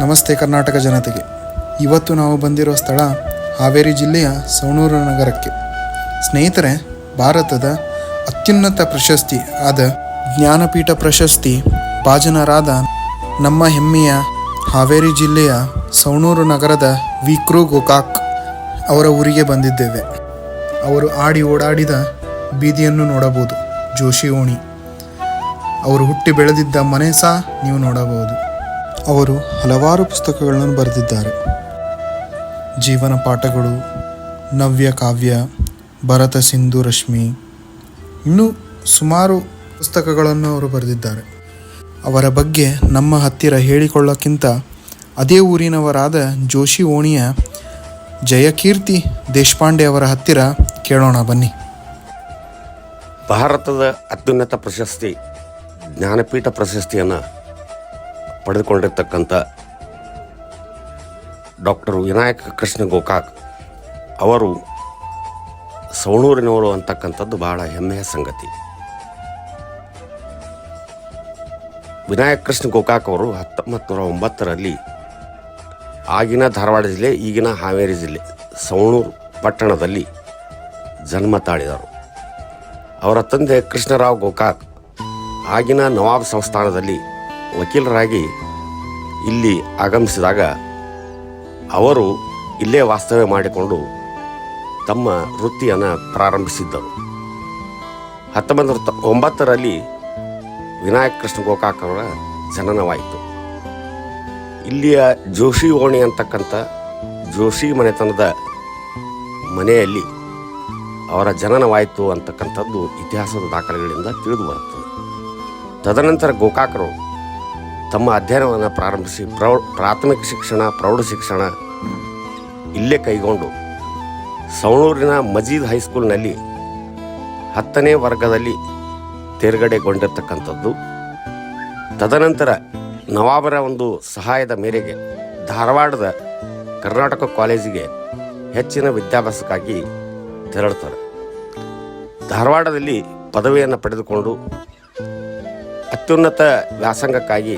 ನಮಸ್ತೆ ಕರ್ನಾಟಕ ಜನತೆಗೆ. ಇವತ್ತು ನಾವು ಬಂದಿರೋ ಸ್ಥಳ ಹಾವೇರಿ ಜಿಲ್ಲೆಯ ಸವಣೂರು ನಗರಕ್ಕೆ. ಸ್ನೇಹಿತರೆ, ಭಾರತದ ಅತ್ಯುನ್ನತ ಪ್ರಶಸ್ತಿ ಆದ ಜ್ಞಾನಪೀಠ ಪ್ರಶಸ್ತಿ ಭಾಜನರಾದ ನಮ್ಮ ಹೆಮ್ಮೆಯ ಹಾವೇರಿ ಜಿಲ್ಲೆಯ ಸವಣೂರು ನಗರದ ವಿಕ್ರು ಗೋಕಾಕ್ ಅವರ ಊರಿಗೆ ಬಂದಿದ್ದೇವೆ. ಅವರು ಆಡಿ ಓಡಾಡಿದ ಬೀದಿಯನ್ನು ನೋಡಬಹುದು, ಜೋಶಿ ಓಣಿ. ಅವರು ಹುಟ್ಟಿ ಬೆಳೆದಿದ್ದ ಮನೆ ಸಹ ನೀವು ನೋಡಬಹುದು. ಅವರು ಹಲವಾರು ಪುಸ್ತಕಗಳನ್ನು ಬರೆದಿದ್ದಾರೆ. ಜೀವನ ಪಾಠಗಳು, ನವ್ಯ ಕಾವ್ಯ, ಭರತ ಸಿಂಧು ರಶ್ಮಿ, ಇನ್ನೂ ಸುಮಾರು ಪುಸ್ತಕಗಳನ್ನು ಅವರು ಬರೆದಿದ್ದಾರೆ. ಅವರ ಬಗ್ಗೆ ನಮ್ಮ ಹತ್ತಿರ ಹೇಳಿಕೊಳ್ಳೋಕ್ಕಿಂತ ಅದೇ ಊರಿನವರಾದ ಜೋಶಿ ಓಣಿಯ ಜಯಕೀರ್ತಿ ದೇಶಪಾಂಡೆ ಅವರ ಹತ್ತಿರ ಕೇಳೋಣ ಬನ್ನಿ. ಭಾರತದ ಅತ್ಯುನ್ನತ ಪ್ರಶಸ್ತಿ, ಜ್ಞಾನಪೀಠ ಪ್ರಶಸ್ತಿಯನ್ನು ಪಡೆದುಕೊಂಡಿರ್ತಕ್ಕಂಥ ಡಾಕ್ಟರ್ ವಿನಾಯಕ ಕೃಷ್ಣ ಗೋಕಾಕ್ ಅವರು ಸವಣೂರಿನವರು ಅಂತಕ್ಕಂಥದ್ದು ಬಹಳ ಹೆಮ್ಮೆಯ ಸಂಗತಿ. ವಿನಾಯಕ ಕೃಷ್ಣ ಗೋಕಾಕ್ ಅವರು ಹತ್ತೊಂಬತ್ತು ನೂರ ಒಂಬತ್ತರಲ್ಲಿ ಆಗಿನ ಧಾರವಾಡ ಜಿಲ್ಲೆ, ಈಗಿನ ಹಾವೇರಿ ಜಿಲ್ಲೆ, ಸವಣೂರು ಪಟ್ಟಣದಲ್ಲಿ ಜನ್ಮ ತಾಳಿದರು. ಅವರ ತಂದೆ ಕೃಷ್ಣರಾವ್ ಗೋಕಾಕ್ ಆಗಿನ ನವಾಬ್ ಸಂಸ್ಥಾನದಲ್ಲಿ ವಕೀಲರಾಗಿ ಇಲ್ಲಿ ಆಗಮಿಸಿದಾಗ ಅವರು ಇಲ್ಲೇ ವಾಸ್ತವ್ಯ ಮಾಡಿಕೊಂಡು ತಮ್ಮ ವೃತ್ತಿಯನ್ನು ಪ್ರಾರಂಭಿಸಿದ್ದರು. ಹತ್ತೊಂಬತ್ತು ಒಂಬತ್ತರಲ್ಲಿ ವಿನಾಯಕ ಕೃಷ್ಣ ಗೋಕಾಕ್ ಅವರ ಜನನವಾಯಿತು. ಇಲ್ಲಿಯ ಜೋಶಿ ಓಣಿ ಅಂತಕ್ಕಂಥ ಜೋಶಿ ಮನೆತನದ ಮನೆಯಲ್ಲಿ ಅವರ ಜನನವಾಯಿತು ಅಂತಕ್ಕಂಥದ್ದು ಇತಿಹಾಸದ ದಾಖಲೆಗಳಿಂದ ತಿಳಿದು ಬರುತ್ತದೆ. ತದನಂತರ ಗೋಕಾಕರು ತಮ್ಮ ಅಧ್ಯಯನವನ್ನು ಪ್ರಾರಂಭಿಸಿ, ಪ್ರೌ, ಪ್ರಾಥಮಿಕ ಶಿಕ್ಷಣ, ಪ್ರೌಢ ಶಿಕ್ಷಣ ಇಲ್ಲೇ ಕೈಗೊಂಡು ಸವಣೂರಿನ ಮಜೀದ್ ಹೈಸ್ಕೂಲ್ನಲ್ಲಿ ಹತ್ತನೇ ವರ್ಗದಲ್ಲಿ ತೇರ್ಗಡೆಗೊಂಡಿರ್ತಕ್ಕಂಥದ್ದು. ತದನಂತರ ನವಾಬರ ಒಂದು ಸಹಾಯದ ಮೇರೆಗೆ ಧಾರವಾಡದ ಕರ್ನಾಟಕ ಕಾಲೇಜಿಗೆ ಹೆಚ್ಚಿನ ವಿದ್ಯಾಭ್ಯಾಸಕ್ಕಾಗಿ ತೆರಳುತ್ತಾರೆ. ಧಾರವಾಡದಲ್ಲಿ ಪದವಿಯನ್ನು ಪಡೆದುಕೊಂಡು ಅತ್ಯುನ್ನತ ವ್ಯಾಸಂಗಕ್ಕಾಗಿ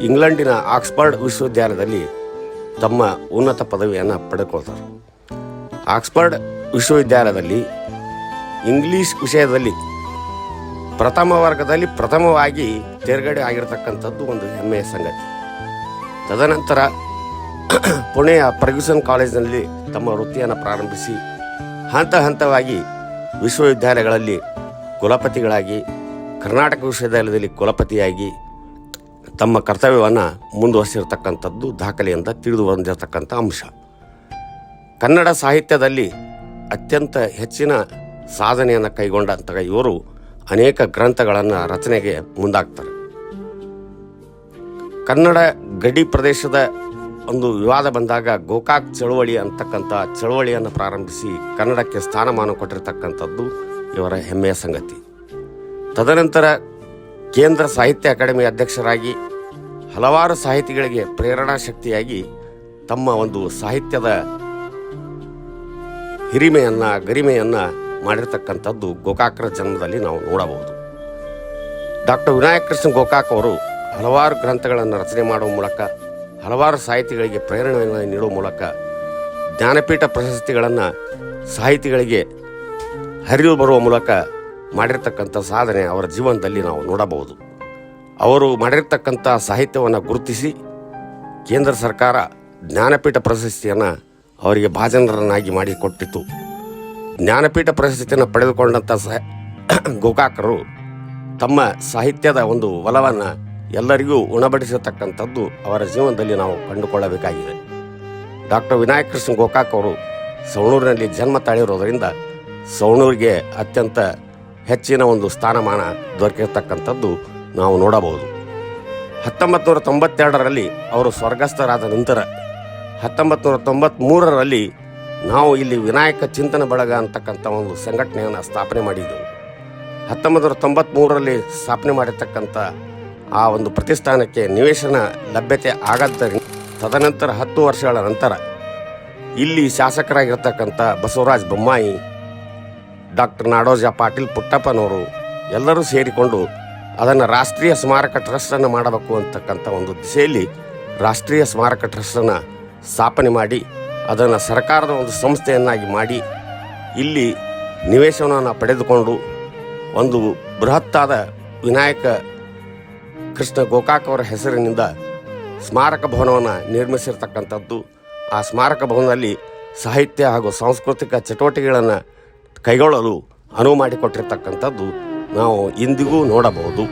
ಇಂಗ್ಲೆಂಡಿನ ಆಕ್ಸ್ಫರ್ಡ್ ವಿಶ್ವವಿದ್ಯಾಲಯದಲ್ಲಿ ತಮ್ಮ ಉನ್ನತ ಪದವಿಯನ್ನು ಪಡೆದುಕೊಳ್ತಾರೆ ಆಕ್ಸ್ಫರ್ಡ್ ವಿಶ್ವವಿದ್ಯಾಲಯದಲ್ಲಿ ಇಂಗ್ಲೀಷ್ ವಿಷಯದಲ್ಲಿ ಪ್ರಥಮ ವರ್ಗದಲ್ಲಿ ಪ್ರಥಮವಾಗಿ ತೇರ್ಗಡೆ ಆಗಿರತಕ್ಕಂಥದ್ದು ಒಂದು ಹೆಮ್ಮೆಯ ಸಂಗತಿ. ತದನಂತರ ಪುಣೆಯ ಫರ್ಗ್ಯೂಸನ್ ಕಾಲೇಜಿನಲ್ಲಿ ತಮ್ಮ ವೃತ್ತಿಯನ್ನು ಪ್ರಾರಂಭಿಸಿ ಹಂತ ಹಂತವಾಗಿ ವಿಶ್ವವಿದ್ಯಾಲಯಗಳಲ್ಲಿ ಕುಲಪತಿಗಳಾಗಿ, ಕರ್ನಾಟಕ ವಿಶ್ವವಿದ್ಯಾಲಯದಲ್ಲಿ ಕುಲಪತಿಯಾಗಿ ತಮ್ಮ ಕರ್ತವ್ಯವನ್ನು ಮುಂದುವರಿಸಿರ್ತಕ್ಕಂಥದ್ದು ದಾಖಲೆಯಿಂದ ತಿಳಿದು ಬಂದಿರತಕ್ಕಂಥ ಅಂಶ. ಕನ್ನಡ ಸಾಹಿತ್ಯದಲ್ಲಿ ಅತ್ಯಂತ ಹೆಚ್ಚಿನ ಸಾಧನೆಯನ್ನು ಕೈಗೊಂಡಂತಹ ಇವರು ಅನೇಕ ಗ್ರಂಥಗಳನ್ನು ರಚನೆಗೆ ಮುಂದಾಗ್ತಾರೆ. ಕನ್ನಡ ಗಡಿ ಪ್ರದೇಶದ ಒಂದು ವಿವಾದ ಬಂದಾಗ ಗೋಕಾಕ್ ಚಳುವಳಿ ಅಂತಕ್ಕಂಥ ಚಳುವಳಿಯನ್ನು ಪ್ರಾರಂಭಿಸಿ ಕನ್ನಡಕ್ಕೆ ಸ್ಥಾನಮಾನ ಕೊಟ್ಟಿರತಕ್ಕಂಥದ್ದು ಇವರ ಹೆಮ್ಮೆಯ ಸಂಗತಿ. ತದನಂತರ ಕೇಂದ್ರ ಸಾಹಿತ್ಯ ಅಕಾಡೆಮಿ ಅಧ್ಯಕ್ಷರಾಗಿ ಹಲವಾರು ಸಾಹಿತಿಗಳಿಗೆ ಪ್ರೇರಣಾ ಶಕ್ತಿಯಾಗಿ ತಮ್ಮ ಒಂದು ಸಾಹಿತ್ಯದ ಹಿರಿಮೆಯನ್ನು, ಗರಿಮೆಯನ್ನು ಮಾಡಿರ್ತಕ್ಕಂಥದ್ದು ಗೋಕಾಕರ ಜನ್ಮದಲ್ಲಿ ನಾವು ನೋಡಬಹುದು. ಡಾಕ್ಟರ್ ವಿನಾಯಕ ಕೃಷ್ಣ ಗೋಕಾಕ್ ಅವರು ಹಲವಾರು ಗ್ರಂಥಗಳನ್ನು ರಚನೆ ಮಾಡುವ ಮೂಲಕ, ಹಲವಾರು ಸಾಹಿತಿಗಳಿಗೆ ಪ್ರೇರಣೆಯನ್ನು ನೀಡುವ ಮೂಲಕ ಜ್ಞಾನಪೀಠ ಪ್ರಶಸ್ತಿಗಳನ್ನು ಸಾಹಿತಿಗಳಿಗೆ ಹರಿದು ಬರುವ ಮೂಲಕ ಮಾಡಿರ್ತಕ್ಕಂಥ ಸಾಧನೆ ಅವರ ಜೀವನದಲ್ಲಿ ನಾವು ನೋಡಬಹುದು. ಅವರು ಮಾಡಿರ್ತಕ್ಕಂಥ ಸಾಹಿತ್ಯವನ್ನು ಗುರುತಿಸಿ ಕೇಂದ್ರ ಸರ್ಕಾರ ಜ್ಞಾನಪೀಠ ಪ್ರಶಸ್ತಿಯನ್ನು ಅವರಿಗೆ ಭಾಜನರನ್ನಾಗಿ ಮಾಡಿಕೊಟ್ಟಿತು ಜ್ಞಾನಪೀಠ ಪ್ರಶಸ್ತಿಯನ್ನು ಪಡೆದುಕೊಂಡಂಥ ಸಹ ಗೋಕಾಕರು ತಮ್ಮ ಸಾಹಿತ್ಯದ ಒಂದು ಒಲವನ್ನು ಎಲ್ಲರಿಗೂ ಉಣಬಡಿಸತಕ್ಕಂಥದ್ದು ಅವರ ಜೀವನದಲ್ಲಿ ನಾವು ಕಂಡುಕೊಳ್ಳಬೇಕಾಗಿದೆ. ಡಾಕ್ಟರ್ ವಿನಾಯಕ್ ಕೃಷ್ಣ ಗೋಕಾಕ್ ಅವರು ಸವಣೂರಿನಲ್ಲಿ ಜನ್ಮ ತಾಳಿರೋದರಿಂದ ಸವಣೂರಿಗೆ ಅತ್ಯಂತ ಹೆಚ್ಚಿನ ಒಂದು ಸ್ಥಾನಮಾನ ದೊರಕಿರ್ತಕ್ಕಂಥದ್ದು ನಾವು ನೋಡಬಹುದು. ಹತ್ತೊಂಬತ್ತು ನೂರ ತೊಂಬತ್ತೆರಡರಲ್ಲಿ ಅವರು ಸ್ವರ್ಗಸ್ಥರಾದ ನಂತರ ಹತ್ತೊಂಬತ್ತು ನೂರ ತೊಂಬತ್ತ್ಮೂರರಲ್ಲಿ ನಾವು ಇಲ್ಲಿ ವಿನಾಯಕ ಚಿಂತನ ಬಳಗ ಅಂತಕ್ಕಂಥ ಒಂದು ಸಂಘಟನೆಯನ್ನು ಸ್ಥಾಪನೆ ಮಾಡಿದ್ದೆವು ಹತ್ತೊಂಬತ್ತು ನೂರ ತೊಂಬತ್ತ್ಮೂರರಲ್ಲಿ ಸ್ಥಾಪನೆ ಮಾಡಿರ್ತಕ್ಕಂಥ ಆ ಒಂದು ಪ್ರತಿಷ್ಠಾನಕ್ಕೆ ನಿವೇಶನ ಲಭ್ಯತೆ ಆಗದ್ದರಿಂದ ತದನಂತರ ಹತ್ತು ವರ್ಷಗಳ ನಂತರ ಇಲ್ಲಿ ಶಾಸಕರಾಗಿರ್ತಕ್ಕಂಥ ಬಸವರಾಜ್ ಬೊಮ್ಮಾಯಿ ಡಾಕ್ಟರ್ ನಾಡೋಜ ಪಾಟೀಲ್ ಪುಟ್ಟಪ್ಪನವರು ಎಲ್ಲರೂ ಸೇರಿಕೊಂಡು ಅದನ್ನು ರಾಷ್ಟ್ರೀಯ ಸ್ಮಾರಕ ಟ್ರಸ್ಟನ್ನು ಮಾಡಬೇಕು ಅಂತಕ್ಕಂಥ ಒಂದು ದಿಸೆಯಲ್ಲಿ ರಾಷ್ಟ್ರೀಯ ಸ್ಮಾರಕ ಟ್ರಸ್ಟನ್ನು ಸ್ಥಾಪನೆ ಮಾಡಿ, ಅದನ್ನು ಸರ್ಕಾರದ ಒಂದು ಸಂಸ್ಥೆಯನ್ನಾಗಿ ಮಾಡಿ, ಇಲ್ಲಿ ನಿವೇಶನವನ್ನು ಪಡೆದುಕೊಂಡು ಒಂದು ಬೃಹತ್ತಾದ ವಿನಾಯಕ ಕೃಷ್ಣ ಗೋಕಾಕ್ ಅವರ ಹೆಸರಿನಿಂದ ಸ್ಮಾರಕ ಭವನವನ್ನು ನಿರ್ಮಿಸಿರ್ತಕ್ಕಂಥದ್ದು. ಆ ಸ್ಮಾರಕ ಭವನದಲ್ಲಿ ಸಾಹಿತ್ಯ ಹಾಗೂ ಸಾಂಸ್ಕೃತಿಕ ಚಟುವಟಿಕೆಗಳನ್ನು ಕೈಗೊಳ್ಳಲು ಅನುವು ಮಾಡಿಕೊಟ್ಟಿರ್ತಕ್ಕಂಥದ್ದು ನಾವು ಇಂದಿಗೂ ನೋಡಬಹುದು.